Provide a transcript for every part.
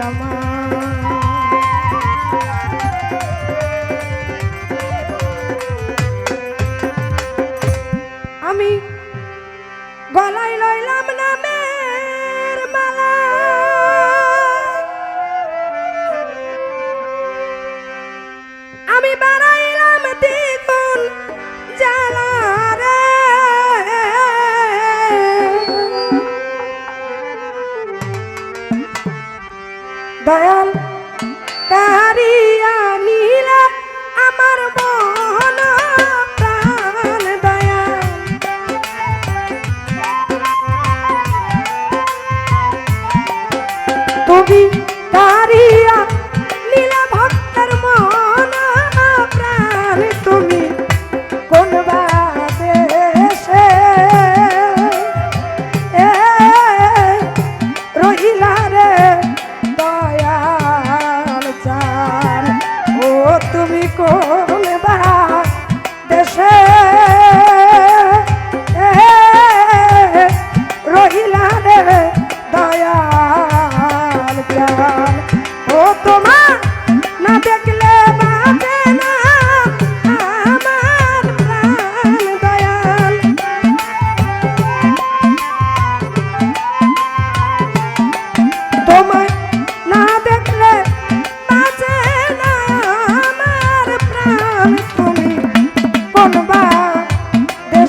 আমার রহিলা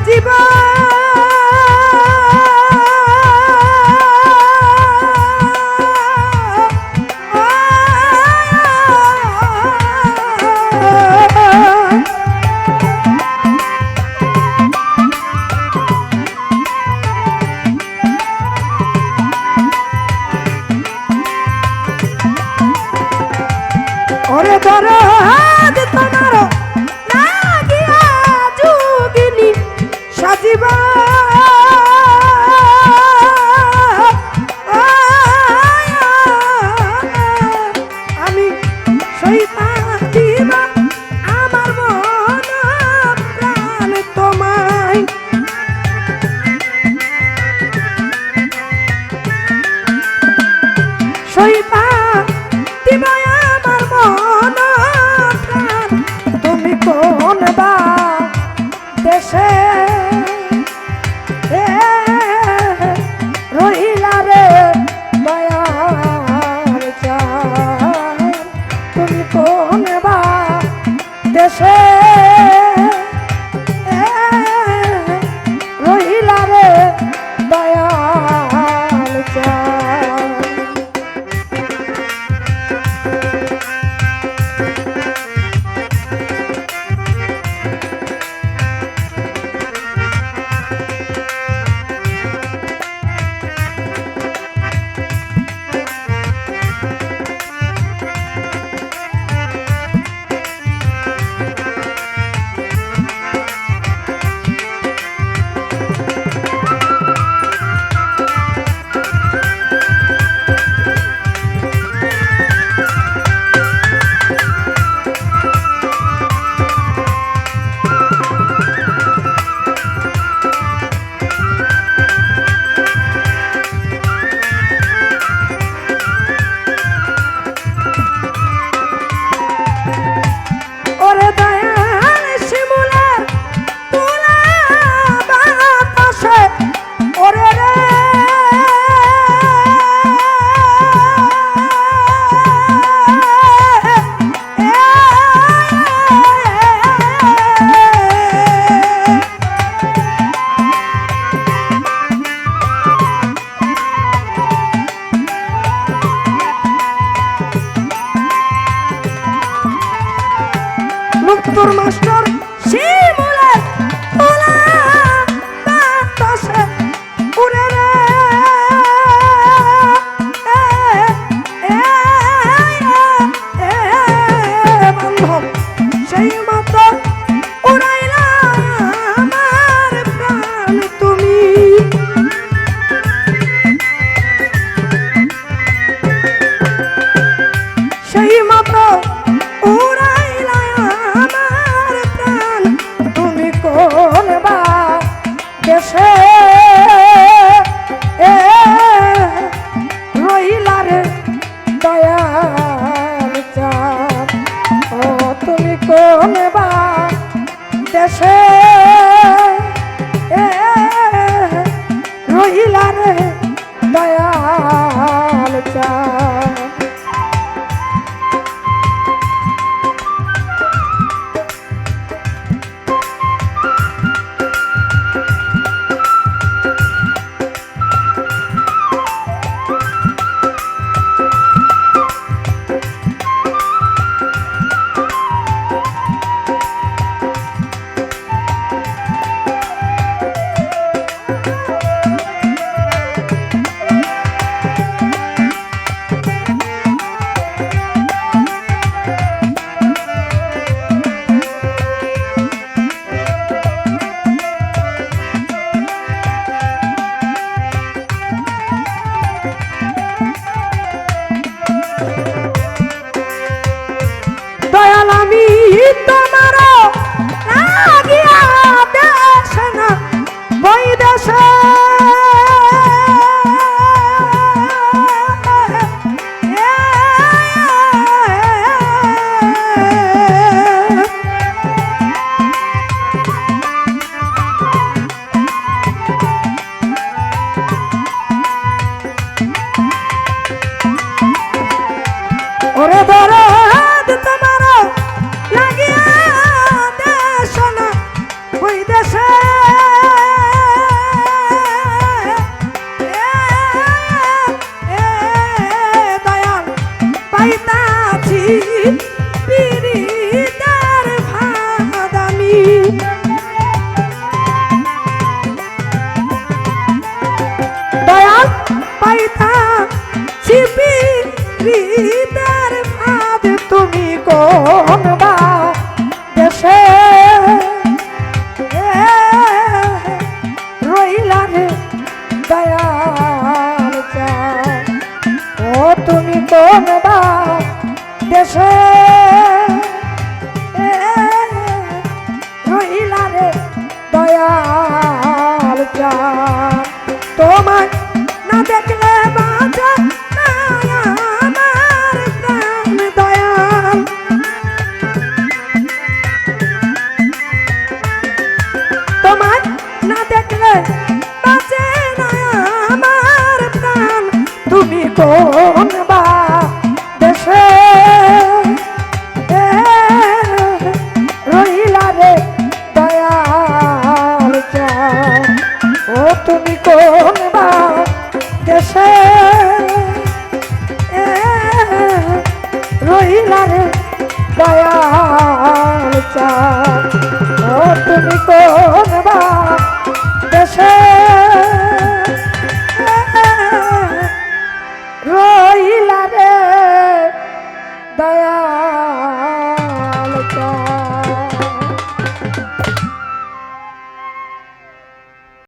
সাজিব মাস্টার বসে রহিলারে দয়াল চাপ ও তুমি কোনে বা দেশে রহিলারে দয়া না দেখলে তুমি